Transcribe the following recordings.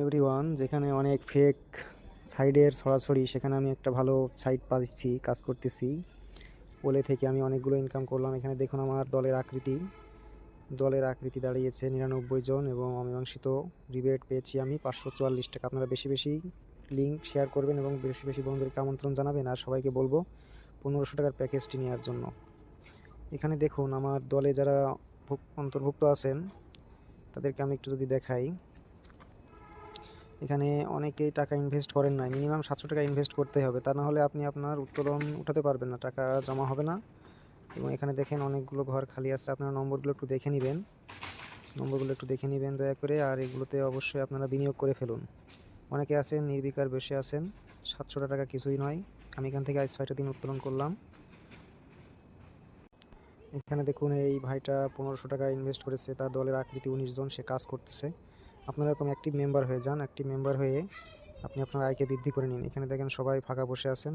Everyone যেখানে অনেক fake সাইডের ছড়াছড়ি সেখানে আমি একটা ভালো সাইট পাচ্ছি, কাজ করতেছি। বলে থেকে আমি অনেকগুলো ইনকাম করলাম। এখানে দেখুন আমার দলের আকৃতি। দলের আকৃতি দাঁড়িয়েছে নিরানব্বই জন এবং অমীমাংসিত রিবেট পেয়েছি আমি পাঁচশো চুয়াল্লিশ টাকা। আপনারা বেশি বেশি লিঙ্ক শেয়ার করবেন এবং বেশি বেশি বন্ধুদেরকে আমন্ত্রণ জানাবেন আর সবাইকে বলব পনেরোশো টাকার প্যাকেজটি নেওয়ার জন্য। এখানে দেখুন আমার দলে যারা ভুক- অন্তর্ভুক্ত আছেন, তাদেরকে আমি একটু যদি দেখাই। এখানে অনেকেই টাকা ইনভেস্ট করেন না মিনিমাম সাতশো টাকা ইনভেস্ট করতে হবে। তা না হলে আপনি আপনার উত্তোলন উঠাতে পারবেন না। টাকা জমা হবে না। এবং এখানে দেখেন অনেকগুলো ঘর খালি আছে। আপনারা নম্বরগুলো একটু দেখে নেবেন। নম্বরগুলো একটু দেখে নেবেন দয়া করে। আর এগুলোতে অবশ্যই আপনারা বিনিয়োগ করে ফেলুন। অনেকে আছেন, নির্বিকার বসে আছেন। সাতশো টাকা কিছুই নয়। আমি এখান থেকে আজ ছয়টা দিন উত্তোলন করলাম। এখানে দেখুন, এই ভাইটা পনেরোশো টাকা ইনভেস্ট করেছে। তার দলের আকৃতি উনিশ জন। সে কাজ করতেছে। আপনারা এরকম অ্যাক্টিভ মেম্বার হয়ে যান অ্যাক্টিভ মেম্বার হয়ে আপনি আপনার আয়কে বৃদ্ধি করে নিন। এখানে দেখেন সবাই ফাঁকা বসে আছেন।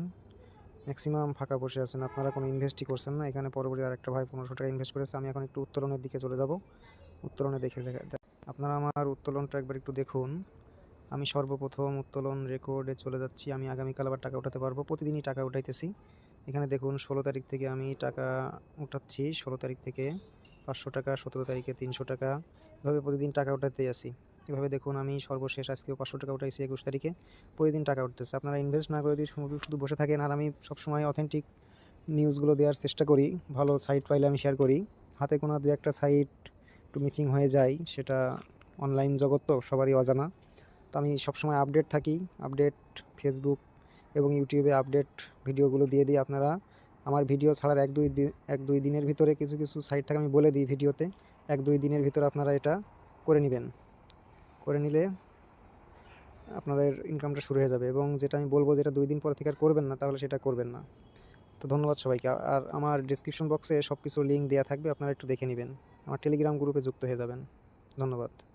ম্যাক্সিমাম ফাঁকা বসে আছেন। আপনারা কোনো ইনভেস্টই করছেন না। এখানে পরবর্তী আরেকটা ভাই পনেরোশো টাকা ইনভেস্ট করেছে। আমি এখন একটু উত্তোলনের দিকে চলে যাব। উত্তোলনে দেখে আপনারা আমার উত্তোলনটা একবার একটু দেখুন। আমি সর্বপ্রথম উত্তোলন রেকর্ডে চলে যাচ্ছি। আমি আগামীকাল আবার টাকা উঠাতে পারব। প্রতিদিনই টাকা উঠাইতেছি। এখানে দেখুন ষোলো তারিখ থেকে আমি টাকা উঠাচ্ছি। ষোলো তারিখ থেকে পাঁচশো টাকা, সতেরো তারিখে তিনশো টাকা। এভাবে প্রতিদিন টাকা উঠাতে আসি এভাবে দেখুন আমি সর্বশেষ আজকেও পাঁচশো টাকা উঠাইছি একুশ তারিখে। প্রতিদিন টাকা উঠতেছে। আপনারা ইনভেস্ট না করে দিয়ে শুধু শুধু বসে থাকেন আর আমি সবসময় অথেন্টিক নিউজগুলো দেওয়ার চেষ্টা করি, ভালো সাইট পাইলে আমি শেয়ার করি। হাতে কোনো দু একটা সাইট একটু মিসিং হয়ে যায়, সেটা অনলাইন জগৎ তো সবারই অজানা। তো আমি সবসময় আপডেট থাকি আপডেট ফেসবুক এবং ইউটিউবে আপডেট ভিডিওগুলো দিয়ে দিই আপনারা। আমার ভিডিও ছাড়ার এক দুই দিন, এক দুই দিনের ভিতরে কিছু কিছু সাইট থাকে আমি বলে দিই ভিডিওতে এক দুই দিনের ভিতরে আপনারা এটা করে নেবেন। করে নিলে আপনাদের ইনকামটা শুরু হয়ে যাবে এবং যেটা আমি বলব যেটা দুই দিন পর থেকে আর করবেন না, তাহলে সেটা করবেন না। তো ধন্যবাদ সবাইকে। আর আমার ডিসক্রিপশন বক্সে সব কিছু লিঙ্ক দেওয়া থাকবে, আপনারা একটু দেখে নেবেন। আমার টেলিগ্রাম গ্রুপে যুক্ত হয়ে যাবেন। ধন্যবাদ।